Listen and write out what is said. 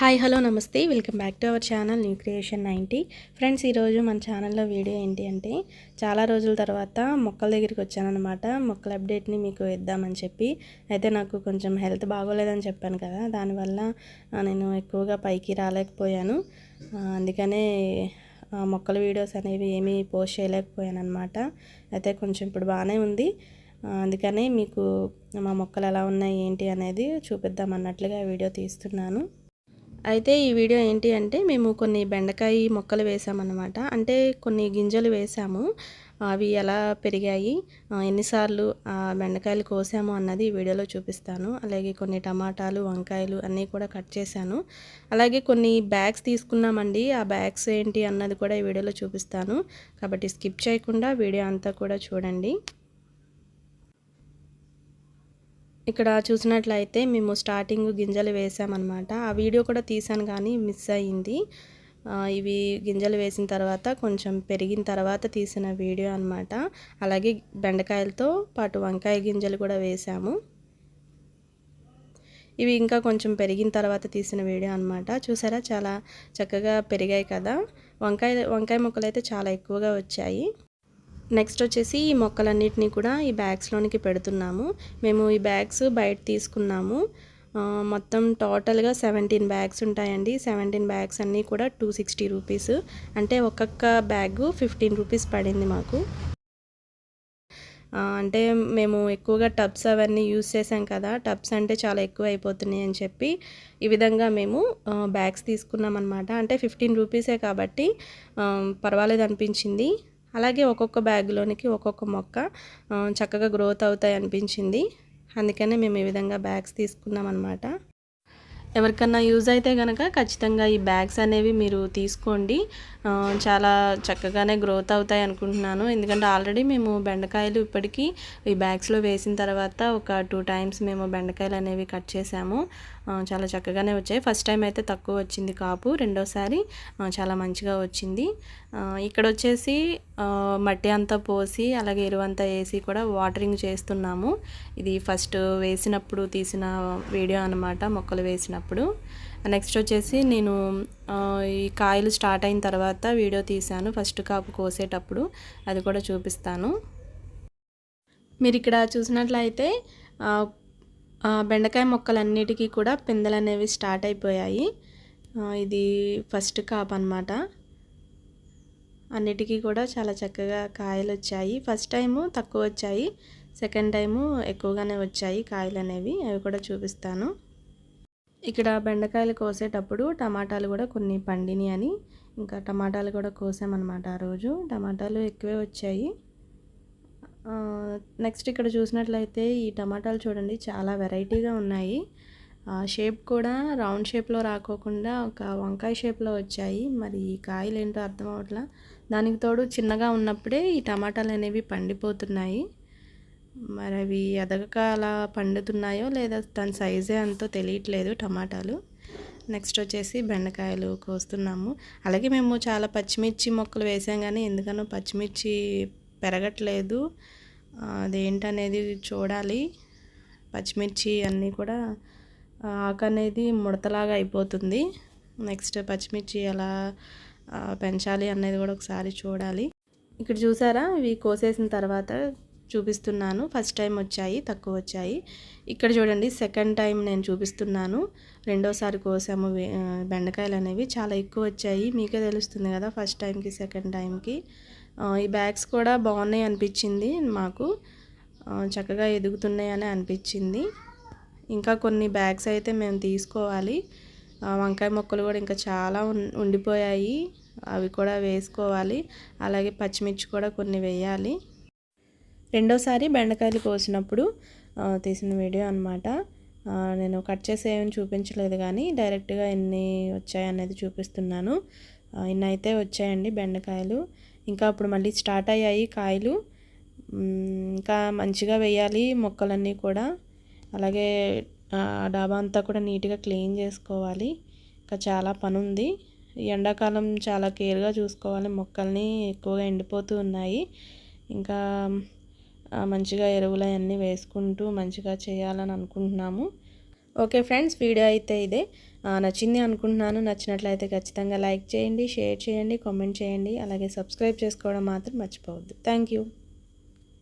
Hi hello నమస్తే. Welcome back to our channel new creation ninety friends ఈరోజు మన ఛానల్లో వీడియో ఏంటి అంటే చాలా రోజుల తర్వాత మొక్కల దగ్గరికి వచ్చానమాట మొక్కల అప్డేట్ని మీకు ఇద్దామని చెప్పి. అయితే నాకు కొంచెం హెల్త్ బాగోలేదని చెప్పాను కదా దానివల్ల నేను ఎక్కువగా పైకి రాలేకపోయాను. అందుకనే మొక్కల వీడియోస్ అనేవి ఏమీ పోస్ట్ చేయలేకపోయాను అనమాట అయితే కొంచెం ఇప్పుడు బాగానే ఉంది. అందుకనే మీకు మా మొక్కలు ఎలా ఉన్నాయి ఏంటి అనేది చూపిద్దాం అన్నట్లుగా వీడియో తీస్తున్నాను. అయితే ఈ వీడియో ఏంటి అంటే మేము కొన్ని బెండకాయ మొక్కలు వేసామన్నమాట. అంటే కొన్ని గింజలు వేసాము. అవి ఎలా పెరిగాయి? ఎన్నిసార్లు ఆ బెండకాయలు కోసాము అన్నది ఈ వీడియోలో చూపిస్తాను. అలాగే కొన్ని టమాటాలు వంకాయలు అన్నీ కూడా కట్ చేశాను. అలాగే కొన్ని బ్యాగ్స్ తీసుకున్నామండి. ఆ బ్యాగ్స్ ఏంటి అన్నది కూడా ఈ వీడియోలో చూపిస్తాను. కాబట్టి స్కిప్ చేయకుండా వీడియో అంతా కూడా చూడండి. ఇక్కడ చూసినట్లయితే మేము స్టార్టింగ్ గింజలు వేసామన్నమాట. ఆ వీడియో కూడా తీసాను కానీ మిస్ అయ్యింది. ఇవి గింజలు వేసిన తర్వాత కొంచెం పెరిగిన తర్వాత తీసిన వీడియో అన్నమాట. అలాగే బెండకాయలతో పాటు వంకాయ గింజలు కూడా వేసాము. ఇవి ఇంకా కొంచెం పెరిగిన తర్వాత తీసిన వీడియో అనమాట చూసారా? చాలా చక్కగా పెరిగాయి కదా. వంకాయ వంకాయ ముక్కలు అయితే చాలా ఎక్కువగా వచ్చాయి. నెక్స్ట్ వచ్చేసి ఈ మొక్కలన్నిటినీ కూడా ఈ బ్యాగ్స్లోనికి పెడుతున్నాము. మేము ఈ బ్యాగ్స్ బయట తీసుకున్నాము. మొత్తం టోటల్గా సెవెంటీన్ బ్యాగ్స్ ఉంటాయండి. సెవెంటీన్ బ్యాగ్స్ అన్నీ కూడా టూ సిక్స్టీ రూపీస్ అంటే ఒక్కొక్క బ్యాగ్ ఫిఫ్టీన్ రూపీస్ పడింది మాకు. అంటే మేము ఎక్కువగా టబ్స్ అవన్నీ యూస్ చేసాం కదా. టబ్స్ అంటే చాలా ఎక్కువ అయిపోతున్నాయి అని చెప్పి ఈ విధంగా మేము బ్యాగ్స్ తీసుకున్నాం అనమాట అంటే ఫిఫ్టీన్ రూపీసే కాబట్టి పర్వాలేదు అనిపించింది. అలాగే ఒక్కొక్క బ్యాగ్లోనికి ఒక్కొక్క మొక్క చక్కగా గ్రోత్ అవుతాయి అనిపించింది. అందుకనే మేము ఈ విధంగా బ్యాగ్స్ తీసుకున్నాం అనమాట ఎవరికన్నా యూజ్ అయితే కనుక ఖచ్చితంగా ఈ బ్యాగ్స్ అనేవి మీరు తీసుకోండి. చాలా చక్కగానే గ్రోత్ అవుతాయి అనుకుంటున్నాను. ఎందుకంటే ఆల్రెడీ మేము బెండకాయలు ఇప్పటికీ ఈ బ్యాగ్స్లో వేసిన తర్వాత ఒక టూ టైమ్స్ మేము బెండకాయలు అనేవి కట్ చేసాము. చాలా చక్కగానే వచ్చాయి. ఫస్ట్ టైం అయితే తక్కువ వచ్చింది కాపు. రెండోసారి చాలా మంచిగా వచ్చింది. ఇక్కడ వచ్చేసి మట్టి అంతా పోసి అలాగే ఎరువంతా వేసి కూడా వాటరింగ్ చేస్తున్నాము. ఇది ఫస్ట్ వేసినప్పుడు తీసిన వీడియో అనమాట మొక్కలు వేసినప్పుడు. నెక్స్ట్ వచ్చేసి నేను ఈ కాయలు స్టార్ట్ అయిన తర్వాత వీడియో తీశాను ఫస్ట్ కాపు కోసేటప్పుడు. అది కూడా చూపిస్తాను. మీరు ఇక్కడ చూసినట్లయితే బెండకాయ మొక్కలన్నిటికీ కూడా పిందెలు అనేవి స్టార్ట్ అయిపోయాయి. ఇది ఫస్ట్ కాప్ అనమాట అన్నిటికీ కూడా చాలా చక్కగా కాయలు వచ్చాయి. ఫస్ట్ టైము తక్కువ వచ్చాయి. సెకండ్ టైము ఎక్కువగానే వచ్చాయి కాయలు అనేవి అవి కూడా చూపిస్తాను. ఇక్కడ బెండకాయలు కోసేటప్పుడు టమాటాలు కూడా కొన్ని పండిని అని. ఇంకా టమాటాలు కూడా కోసామన్నమాట ఆ రోజు. టమాటాలు ఎక్కువే వచ్చాయి. నెక్స్ట్ ఇక్కడ చూసినట్లయితే ఈ టమాటాలు చూడండి చాలా వెరైటీగా ఉన్నాయి. షేప్ కూడా రౌండ్ షేప్లో రాకోకుండా ఒక వంకాయ షేప్లో వచ్చాయి. మరి ఈ కాయలు ఏంటో అర్థం అవట్లా దానికి తోడు చిన్నగా ఉన్నప్పుడే ఈ టమాటాలు అనేవి పండిపోతున్నాయి. మరి అవి ఎదగక అలా పండుతున్నాయో లేదా దాని సైజే అంతో తెలియట్లేదు టమాటాలు. నెక్స్ట్ వచ్చేసి బెండకాయలు కోస్తున్నాము. అలాగే మేము చాలా పచ్చిమిర్చి మొక్కలు వేసాం కానీ ఎందుకనో పచ్చిమిర్చి పెరగట్లేదు. అదేంటనేది చూడాలి. పచ్చిమిర్చి అన్నీ కూడా ఆకు అనేది ముడతలాగా అయిపోతుంది. నెక్స్ట్ పచ్చిమిర్చి ఎలా పెంచాలి అనేది కూడా ఒకసారి చూడాలి. ఇక్కడ చూసారా? ఇవి కోసేసిన తర్వాత చూపిస్తున్నాను. ఫస్ట్ టైం వచ్చాయి తక్కువ వచ్చాయి. ఇక్కడ చూడండి సెకండ్ టైం నేను చూపిస్తున్నాను. రెండోసారి కోసాము బెండకాయలు అనేవి చాలా ఎక్కువ వచ్చాయి. మీకే తెలుస్తుంది కదా ఫస్ట్ టైంకి సెకండ్ టైంకి. ఈ బ్యాగ్స్ కూడా బాగున్నాయి అనిపించింది మాకు. చక్కగా ఎదుగుతున్నాయి అని అనిపించింది. ఇంకా కొన్ని బ్యాగ్స్ అయితే మేము తీసుకోవాలి. వంకాయ మొక్కలు కూడా ఇంకా చాలా ఉండిపోయాయి. అవి కూడా వేసుకోవాలి. అలాగే పచ్చిమిర్చి కూడా కొన్ని వేయాలి. రెండోసారి బెండకాయలు కోసినప్పుడు తీసిన వీడియో అనమాట నేను కట్ చేసి ఏమి చూపించలేదు కానీ డైరెక్ట్గా ఎన్ని వచ్చాయి అనేది చూపిస్తున్నాను. ఇన్నైతే ఇన్ని అయితే వచ్చాయండి బెండకాయలు. ఇంకా అప్పుడు మళ్ళీ స్టార్ట్ అయ్యాయి కాయలు. ఇంకా మంచిగా వేయాలి మొక్కలన్నీ కూడా. అలాగే డాబా అంతా కూడా నీట్గా క్లీన్ చేసుకోవాలి. ఇంకా చాలా పని ఉంది ఎండాకాలం చాలా కేర్గా చూసుకోవాలి. మొక్కల్ని ఎక్కువగా ఎండిపోతూ ఉన్నాయి. ఇంకా మంచిగా ఎరువులు అవన్నీ వేసుకుంటూ మంచిగా చేయాలని అనుకుంటున్నాము. ఓకే ఫ్రెండ్స్ వీడియో అయితే ఇదే. నచ్చింది అనుకుంటున్నాను. నచ్చినట్లయితే ఖచ్చితంగా లైక్ చేయండి షేర్ చేయండి కామెంట్ చేయండి. అలాగే సబ్స్క్రైబ్ చేసుకోవడం మాత్రం మర్చిపోవద్దు. Thank you.